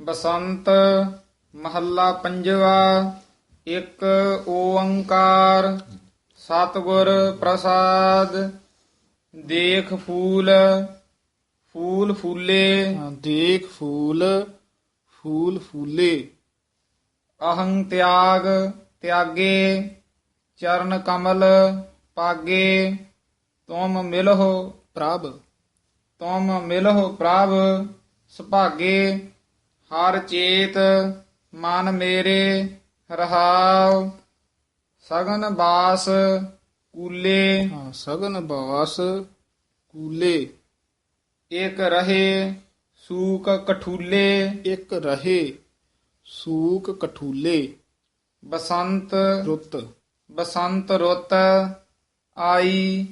ਬਸੰਤ ਮਹੱਲਾ ਪੰਜਵਾ ਇੱਕ ਓੰਕਾਰ ਸਤਿਗੁਰ ਪ੍ਰਸਾਦ ਦੇਖ ਫੂਲ ਫੂਲ ਫੂਲੇ ਹਾਂ, ਦੇਖ ਫੂਲ ਫੂਲ ਫੂਲੇ ਅਹੰ ਤਿਆਗ ਤਿਆਗੇ ਚਰਨ ਕਮਲ ਪਾਗੇ ਤੁਮ ਮਿਲਹੁ ਪ੍ਰਭ ਤੁਮ ਮਿਲਹੁ ਪ੍ਰਭ ਸੁਭਾਗੇ ਹਰ ਚੇਤ ਮਨ ਮੇਰੇ ਰਹਾਉ ਸਗਨ ਬਾਸ ਕੂਲੇ। ਹਾਂ, ਸਗਨ ਬਾਸ ਕੂਲੇ। ਇਕ ਰਹੇ ਸੂਕ ਕਠੂਲੇ। ਇੱਕ ਰਹੇ ਸੂਕ ਕਠੂਲੇ। ਬਸੰਤ ਰੁੱਤ। ਬਸੰਤ ਰੁੱਤ ਆਈ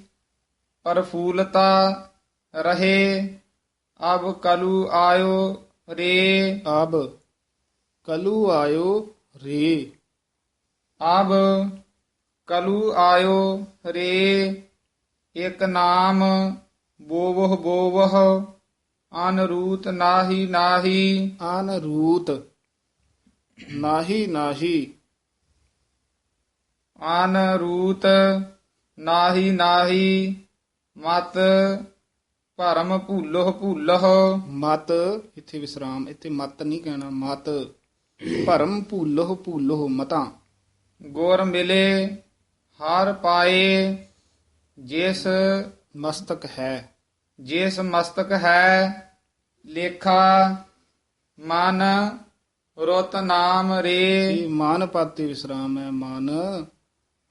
ਪਰਫੂਲਤਾ ਰਹੇ। ਅਬ ਕਲੂ ਆਇਓ ਰੇ ਆਬ ਕਲੂ ਆਇਓ ਰੇ। ਅਬ ਕਲੂ ਆਇਓ ਰੇ। ਇਕ ਨਾਮ ਬੋਵਹ ਬੋਵਹ ਅਨਰੂਤ ਨਾਹੀ ਨਾਹੀ। ਆਨ ਰੂਤ ਨਾਹੀ ਨਾਹੀ। ਅਨਰੂਤ ਨਾਹੀ ਨਾਹੀ। ਮਤ ਭਰਮ ਭੂਲੋ ਭੂਲਹ। ਮਤ ਇੱਥੇ ਵਿਸਰਾਮ ਇੱਥੇ ਮਤ ਨਹੀਂ ਕਹਿਣਾ ਮਤ। ਭਰਮ ਭੂਲੋ ਭੂਲੋ ਮਤਾਂ। ਗੁਰ ਮਿਲੇ ਹਰ ਪਾਏ ਜਿਸ ਮਸਤਕ ਹੈ। ਜਿਸ ਮਸਤਕ ਹੈ ਲੇਖਾ ਮਨ ਰੁਤ ਨਾਮ ਰੇ। ਇਹ ਮਾਨ ਪਾਤੇ ਵਿਸਰਾਮ ਹੈ ਮਨ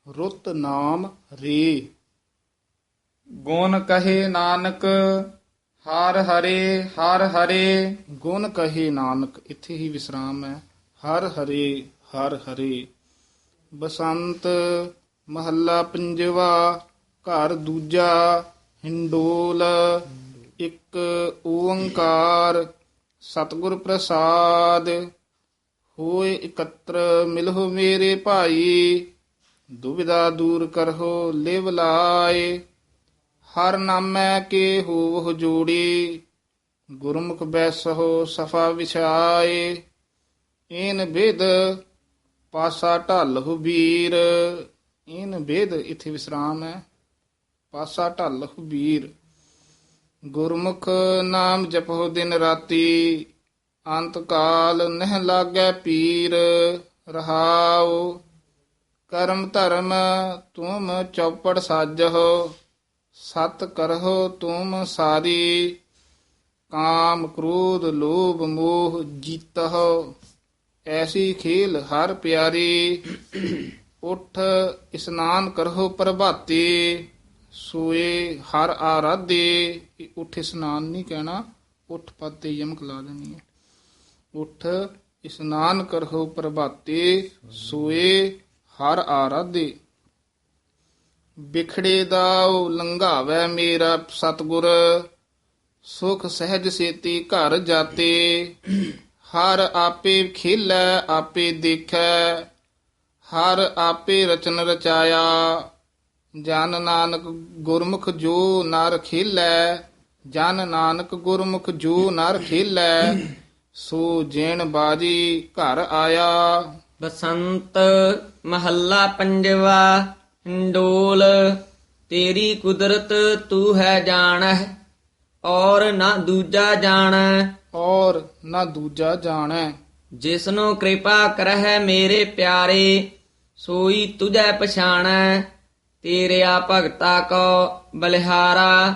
ਰੁੱਤ ਨਾਮ ਰੇ। ਗੁਣ ਕਹੇ ਨਾਨਕ, ਹਰ ਹਰੇ ਹਰ ਹਰੇ। ਗੁਣ ਕਹੇ ਨਾਨਕ, ਇੱਥੇ ਹੀ ਵਿਸਰਾਮ ਹੈ। ਹਰ ਹਰੇ ਹਰ ਹਰੇ। ਬਸੰਤ, ਮਹੱਲਾ ਪੰਜਵਾ, ਘਰ ਦੂਜਾ, ਹਿੰਡੋਲ, ਇੱਕ ਓੰਕਾਰ। ਸਤਿਗੁਰ ਪ੍ਰਸਾਦ, ਹੋਏ ਇਕੱਤਰ ਮਿਲਹੁ ਮੇਰੇ ਭਾਈ। ਦੁਬਿਧਾ ਦੂਰ ਕਰਹੁ ਲਿਵ ਲਾਏ। ਹਰ ਨਾਮੈ ਕੇ ਹੋਵਹੁ ਜੋੜੀ, ਗੁਰਮੁਖ ਬੈਸਹੁ ਸਫਾ ਵਿਛਾਏ। ਏਨ ਬੇਦ ਪਾਸਾ ਢਲਹੁ ਵੀਰ ਏਨ ਬੇਦ ਇਥੇ ਵਿਸਰਾਮ ਹੈ, ਪਾਸਾ ਢਲਹੁ ਵੀਰ ਗੁਰਮੁਖ ਨਾਮ ਜਪਹੁ ਦਿਨ ਰਾਤੀ, ਅੰਤ ਕਾਲ ਨਹਿ ਲਾਗੈ ਪੀਰ। ਰਹਾਉ ਕਰਮ ਧਰਮ ਤੁਮ ਚੌਪੜ ਸਾਜਹੁ ਸਤ ਕਰਹੁ ਤੁਮ ਸਾਰੀ, ਕਾਮ ਕ੍ਰੋਧ ਲੋਭ ਮੋਹ ਜੀਤਹੁ। ਐਸੀ ਖੇਲ ਹਰ ਪਿਆਰੀ, ਉਠ ਇਸਨਾਨ ਕਰਹੁ ਪ੍ਰਭਾਤੇ। ਸੋਏ ਹਰ ਆਰਾਧੇ ਇਹ ਉਠ ਇਸਨਾਨ ਨਹੀਂ ਕਹਿਣਾ, ਉਠ ਪਦ ਤੇ ਯਮਕ ਲਾ ਦੇਣੀ ਹੈ। ਉਠ ਇਸਨਾਨ ਕਰਹੁ ਪ੍ਰਭਾਤੇ, ਸੋਏ ਹਰ ਆਰਾਧੇ ਬਿਖੜੇ ਦਾਉ ਲੰਘਾਵੇ ਮੇਰਾ ਸਤਗੁਰ, ਸੁਖ ਸਹਿਜ ਸੇਤੀ ਘਰ ਜਾਤੇ। ਹਰ ਆਪੇ ਖੇਲੈ, ਆਪੇ ਦੇਖੈ, ਹਰ ਆਪੇ ਰਚਨ ਰਚਾਇਆ। ਜਨ ਨਾਨਕ ਗੁਰਮੁਖ ਜੋ ਨਰ ਖੇਲੈ, ਜਨ ਨਾਨਕ ਗੁਰਮੁਖ ਜੋ ਨਰ ਖੇਲੈ, ਸੋ ਜੇਣ ਬਾਜੀ ਘਰ ਆਇਆ। ਬਸੰਤ ਮਹੱਲਾ ਪੰਜਵਾ ਹਿੰਡੋਲ ਤੇਰੀ ਕੁਦਰਤ ਤੂੰ ਹੈ ਜਾਣਹਿ ਔਰ ਨਾ ਦੂਜਾ ਜਾਣੈ ਔਰ ਨਾ ਦੂਜਾ ਜਾਣੈ ਜਿਸਨੂੰ ਕਿਰਪਾ ਕਰਹਿ ਮੇਰੇ ਪਿਆਰੇ ਸੋਈ ਤੁਝੈ ਪਛਾਣੈ ਤੇਰਿਆ ਭਗਤਾ ਕੋ ਬਲਿਹਾਰਾ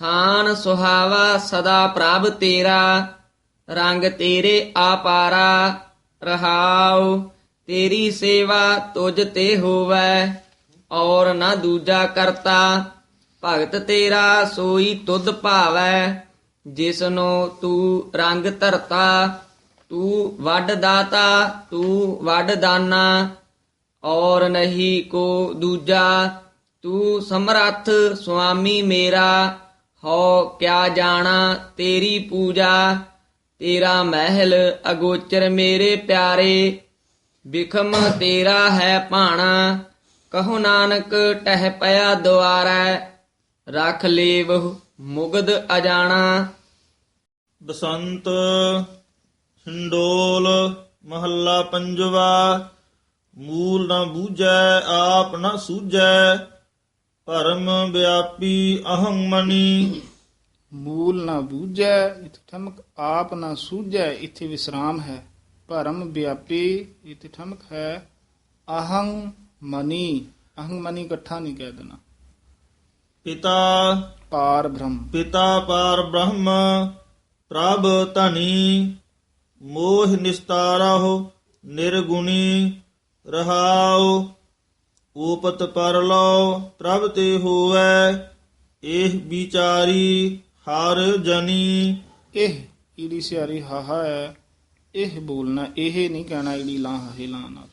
ਥਾਨ ਸੁਹਾਵਾ ਸਦਾ ਪ੍ਰਭ ਤੇਰਾ। ਰੰਗ ਤੇਰੇ ਆਪਾਰਾ ਰਹਾਉ ਤੇਰੀ ਸੇਵਾ ਤੁਝ ਤੇ ਹੋਵੈ। ਔਰ ਨਾ ਦੂਜਾ ਕਰਤਾ। ਭਗਤ ਤੇਰਾ ਸੋਈ ਤੁਧ ਭਾਵੈ, ਜਿਸਨੂੰ ਤੂੰ ਰੰਗ ਧਰਤਾ, ਤੂੰ ਵੱਡ ਦਾਤਾ, ਤੂੰ ਵੱਡ ਦਾਨਾ, ਔਰ ਨਹੀਂ ਕੋ ਦੂਜਾ, ਤੂੰ ਸਮਰੱਥ ਸੁਆਮੀ ਮੇਰਾ ਹੋ ਕਿਆ ਜਾਣਾ ਤੇਰੀ ਪੂਜਾ, ਤੇਰਾ ਮਹਿਲ ਅਗੋਚਰ ਮੇਰੇ ਪਿਆਰੇ ਬਿਖਮ ਤੇਰਾ ਹੈ ਭਾਣਾ ਕਹੋ ਨਾਨਕ ਟਹਿ ਪਿਆ ਦੁਆਰੈ ਰਖ ਲੇਵ ਮੁਗਦ ਅਜਾਣਾ। ਬਸੰਤ ਹਿੰਡੋਲ ਮਹੱਲਾ ਪੰਜਵਾ ਮੂਲ ਨਾ ਬੂਝੈ ਆਪ ਨਾ ਸੂਝੈ ਭਰਮ ਵਿਆਪੀ ਅਹੰ ਮਨੀ ਮੂਲ ਨਾ ਬੂਝੈ ਇਥੇ ਠਮਕ ਆਪ ਨਾ ਸੂਝੈ ਇਥੇ ਵਿਸਰਾਮ ਹੈ। ਭਰਮ ਵਿਆਪੀ ਇਥੇ ਠਮਕ ਹੈ। ਅਹੰ ਮਨੀ ਅਹੰ ਮਨੀ ਇਕੱਠਾ ਨਹੀਂ ਕਹਿ ਦੇਣਾ। ਪਿਤਾ ਪਾਰ ਬ੍ਰਹਮ। ਪਿਤਾ ਪਾਰ ਬ੍ਰਹਮ ਪ੍ਰਭ ਧਨੀ ਮੋਹ ਨਿਸਤਾਰਹੁ ਨਿਰਗੁਣੀ ਰਹਾਉ ਊਪਤ ਪਰਲੋ ਪ੍ਰਭ ਤੇ ਹੋਵੈ ਇਹ ਵਿਚਾਰੀ ਹਰ ਜਨੀ। ਇਹ ਈੜੀ ਸਿਆਰੀ ਹਾਹਾ ਹੈ ਇਹ ਬੋਲਣਾ ਇਹ ਨਹੀਂ ਕਹਿਣਾ ਈੜੀ ਲਾਂ ਹਾਹੇ ਲਾਂ ਨਾਲ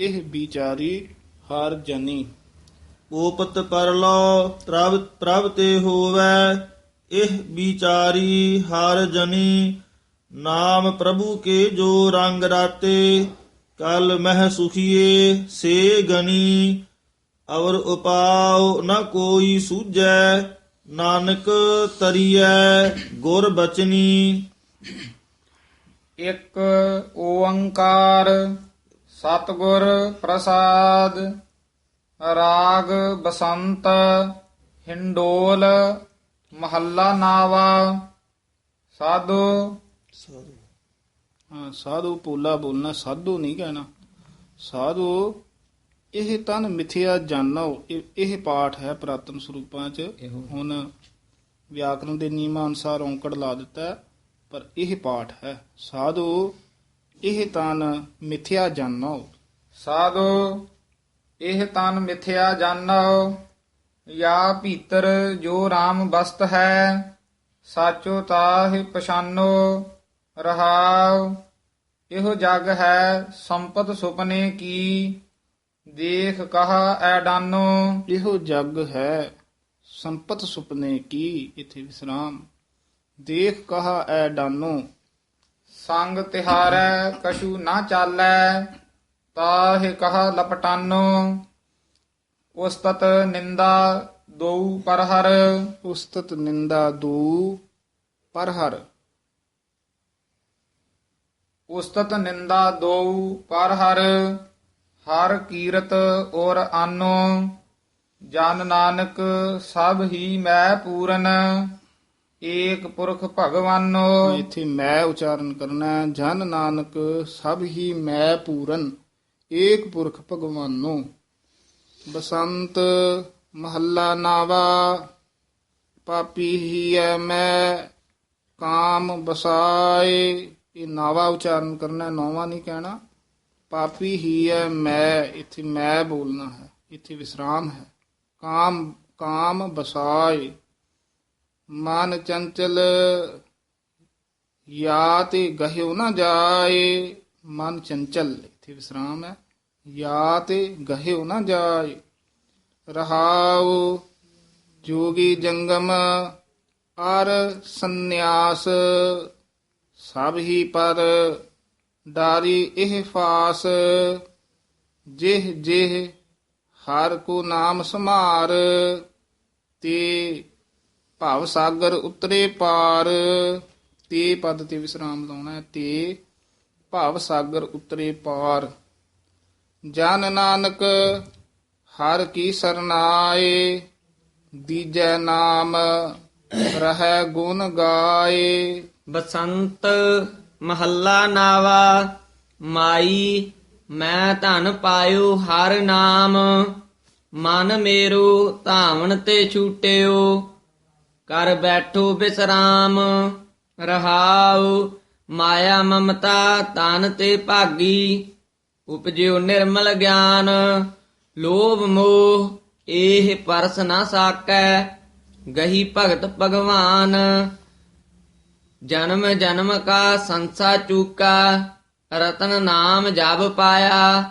ਇਹ ਵਿਚਾਰੀ ਹਰ ਜਨੀ। ਊਪਤ ਪਰਲੋ ਪ੍ਰਭ ਪ੍ਰਭ ਤੇ ਹੋਵੈ ਇਹ ਵਿਚਾਰੀ ਹਰ ਜਨੀ। ਨਾਮ ਪ੍ਰਭੂ ਕੇ ਜੋ ਰੰਗ ਰਾਤੇ ਕਲ ਮਹਿ ਸੁਖੀਏ ਸੇ ਗਨੀ। ਅਵਰ ਉਪਾਉ ਨ ਕੋਈ ਸੂਝੈ ਨਾਨਕ ਤਰੀਐ ਗੁਰ ਬਚਨੀ। ਇੱਕ ਓੰਕਾਰ ਸਤਿਗੁਰ ਪ੍ਰਸਾਦ ਰਾਗ ਬਸੰਤ ਹਿੰਡੋਲ ਮਹੱਲਾ ਨਾਵਾ ਸਾਧੂ। ਹਾਂ ਸਾਧੂ ਪੋਲਾ ਬੋਲਣਾ ਸਾਧੂ ਨਹੀਂ ਕਹਿਣਾ। ਸਾਧੂ ਇਹ ਤਨ ਮਿਥਿਆ ਜਾਣੋ ਇਹ ਇਹ ਪਾਠ ਹੈ ਪ੍ਰਾਤਨ ਸਰੂਪਾਂ ਚ। ਹੁਣ ਵਿਆਕਰਣ ਦੇ ਨਿਯਮਾਂ ਅਨੁਸਾਰ ਔਂਕੜ ਲਾ ਦਿੱਤਾ ਪਰ ਇਹ ਪਾਠ ਹੈ। ਸਾਧੂ ਇਹ ਤਨ ਮਿਥਿਆ ਜਾਣੋ ਸਾਧੂ ਇਹ ਤਨ ਮਿਥਿਆ ਜਾਣੋ ਯਾ ਭੀਤਰ ਜੋ RAM ਬਸਤ ਹੈ ਸਾਚੋ ਤਾਹਿ ਪਛਾਨੋ ਰਹਾਉ। ਇਹੋ ਜਗ ਹੈ ਸੰਪਤ ਸੁਪਨੇ ਕੀ ਦੇਖ ਕਹਾ ਐਡਾਨੋ ਇਹੋ ਜਗ ਹੈ ਸੰਪਤ ਸੁਪਨੇ ਕੀ ਇਥੇ ਵਿਸਰਾਮ। ਦੇਖ ਕਹਾ ਐ ਡਾਨੋ। ਸੰਗ ਤਿਹਾਰੈ ਕਛੂ ਨਾ ਚਾਲੈ ਤਾਹਿ ਕਹਾ ਲਪਟਾਨੋ। ਉਸਤਤ ਨਿੰਦਾ ਦੋ ਪਰਹਰ। ਉਸਤਤ ਨਿੰਦਾ ਦੂ ਪਰ ਹਰ ਉਸਤਤ ਨਿੰਦਾ ਦੋ ਪਰਹਰ। ਹਰ ਕੀਰਤ ਔਰ ਆਨੋ ਜਨ ਨਾਨਕ ਸਭ ਹੀ ਮੈਂ ਪੂਰਨ। ਏਕ ਪੁਰਖ ਭਗਵਾਨੋ ਇੱਥੇ ਮੈਂ ਉਚਾਰਨ ਕਰਨਾ ਜਨ ਨਾਨਕ ਸਭ ਹੀ ਮੈਂ ਪੂਰਨ ਏਕ ਪੁਰਖ ਭਗਵਾਨੋ। ਬਸੰਤ ਮਹੱਲਾ ਨਾਵਾ ਪਾਪੀ ਹੀ ਐ ਮੈਂ ਕਾਮ ਬਸਾਏ। ਇਹ ਨਾਵਾ ਉਚਾਰਨ ਕਰਨਾ ਹੈ, ਨੌਵਾਂ ਨਹੀਂ ਕਹਿਣਾ। ਪਾਪੀ ਹੀ ਐ ਮੈਂ ਇੱਥੇ ਮੈਂ ਬੋਲਣਾ ਹੈ ਇੱਥੇ ਵਿਸਰਾਮ ਹੈ। ਕਾਮ ਕਾਮ ਬਸਾਏ। ਮਨ ਚੰਚਲ ਯਾ ਤੇ ਗਹਿਓ ਨਾ ਜਾਏ। ਮਨ ਚੰਚਲ, ਇੱਥੇ ਵਿਸਰਾਮ ਹੈ। ਯਾ ਤੇ ਗਹਿਓ ਨਾ ਜਾਏ। ਰਹਾਉ ਜੋਗੀ ਜੰਗਮ ਅਰ ਸੰਨਿਆਸ। ਸਭ ਹੀ ਪਰ ਡਾਰੀ ਇਹ ਫਾਸ। ਜਿਹ ਜਿਹ ਹਰ ਕੋ ਨਾਮ ਸਮਾਰ ਤੇ ਭਾਵ ਸਾਗਰ ਉਤਰੇ ਪਾਰ। ਤੇ ਪਦ ਤੇ ਵਿਸਰਾਮ ਲਾਉਣਾ ਹੈ। ਤੇ ਭਾਵ ਸਾਗਰ ਉਤਰੇ ਪਾਰ। ਜਨ ਨਾਨਕ, ਹਰ ਕੀ ਸਰਨਾਏ, ਦੀਜੈ ਨਾਮ, ਰਹਿ ਗੁਣ ਗਾਏ। ਬਸੰਤ ਮਹੱਲਾ ਨਾਵਾ, ਮਾਈ, ਮੈਂ ਧਨ ਪਾਇਓ ਹਰ ਨਾਮ। ਮਨ ਮੇਰੋ ਧਾਵਨ ਤੇ ਛੂਟਿਓ। ਕਰ ਬੈਠੋ ਬਿਸਰਾਮ, ਰਹਾਉ ਮਾਇਆ ਮਮਤਾ ਤਨ ਤੇ ਭਾਗੀ ਉਪਜਿਓ ਨਿਰਮਲ ਗਿਆਨ, ਲੋਭ ਮੋਹ ਇਹ ਪਰਸ ਨਾ ਸਾਕੈ, ਗਹੀ ਭਗਤ ਭਗਵਾਨ। ਜਨਮ ਜਨਮ ਕਾ ਸੰਸਾ ਚੂਕਾ, ਰਤਨ ਨਾਮ ਜਪ ਪਾਇਆ,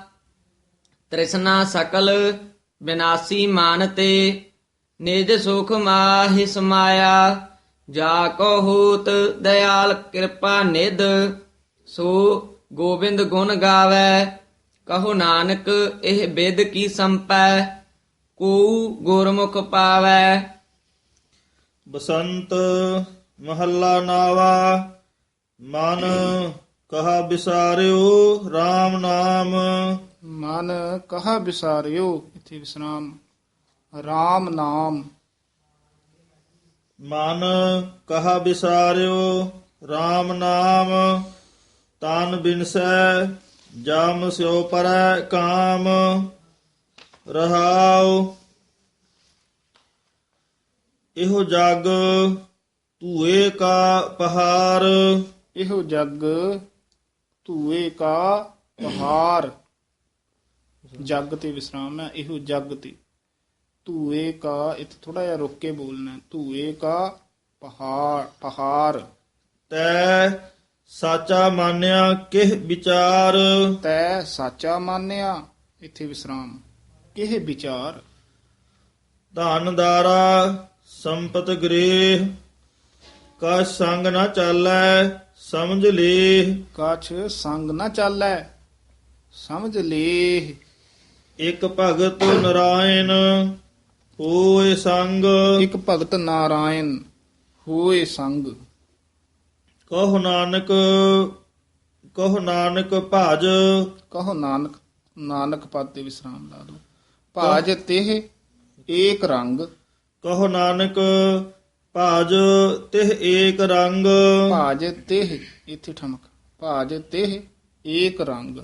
ਤ੍ਰਿਸ਼ਨਾ ਸਕਲ ਬਿਨਾਸੀ ਮਾਨ ਤੇ। ਨਿਜ ਸੁਖ ਮਾਹਿ ਸਮਾਇਆ ਜਾ ਕੋ ਹੋਤ ਦਇਆਲ ਕਿਰਪਾ ਨਿਧ ਸੋ ਗੋਬਿੰਦ ਗੁਣ ਗਾਵੇ ਕਹੋ ਨਾਨਕ ਇਹ ਬਿਦ ਕੀ ਸੰਪੈ ਕੋ ਗੁਰਮੁਖ ਪਾਵੈ। ਬਸੰਤ ਮਹੱਲਾ ਨਾਵਾ ਮਨ ਕਹਾ ਵਿਸਾਰਿਓ RAM ਨਾਮ। ਮਨ ਕਹਾ ਵਿਸਾਰਿਓ ਇਥੇ ਵਿਸਰਾਮ। RAM ਨਾਮ। ਮਨ ਕਹਾ ਵਿਸਾਰਿਓ RAM ਨਾਮ ਤਨ ਬਿਨਸੈ ਜਮ ਸਿਓ ਪਰੈ ਕਾਮ ਰਹਾਉ। ਇਹੋ ਜਗ ਧੂਏ ਕਾ ਪਹਾੜ ਇਹੋ ਜਗ ਧੂਏ ਕਾ ਪਹਾਰ। ਜਗ ਤੇ ਵਿਸਰਾਮ ਹੈ ਇਹੋ ਜਗ ਤੇ। ਧੂਏ ਕਾ ਇੱਥੇ ਥੋੜਾ ਜਿਹਾ ਰੁੱਕ ਕੇ ਬੋਲਣਾ। ਧੂਏ ਕਾ ਪਹਾੜ ਤੈ ਸਾਚਾ ਮਾਨਿਆ ਕਿਹ ਵਿਚਾਰ? ਤੈ ਸਾਚਾ ਮੰਨਿਆ ਇੱਥੇ ਵਿਸਰਾਮ। ਕਿਹ ਵਿਚਾਰ? ਧਨ ਦਾਰਾ ਸੰਪਤ ਗ੍ਰੇਹ। ਕਾ ਸੰਗ ਨਾ ਚਾਲੈ ਸਮਝ ਲੇ ਕਛ ਸੰਗ ਨਾ ਚਾਲੈ ਸਮਝ ਲੇ ਇਕ ਭਗਤ ਨਰਾਇਣ। ਹੋਏ ਸੰਗ। ਇੱਕ ਭਗਤ ਨਾਰਾਇਣ ਹੋਏ ਸੰਗ। ਕਹੋ ਨਾਨਕ ਕਹੋ ਨਾਨਕ ਭਜ। ਕਹੋ ਨਾਨਕ ਨਾਨਕ ਪਦ ਤੇ ਵਿਸਰਾਮ ਲਾ ਦੋ ਭਾਜ ਤਿਹ ਏਕ ਰੰਗ। ਕਹੋ ਨਾਨਕ ਭਜ ਤਿਹ ਏਕ ਰੰਗ। ਭਾਜ ਤਿਹ ਇੱਥੇ ਠਮਕ। ਭਾਜ ਤਿਹ ਏਕ ਰੰਗ।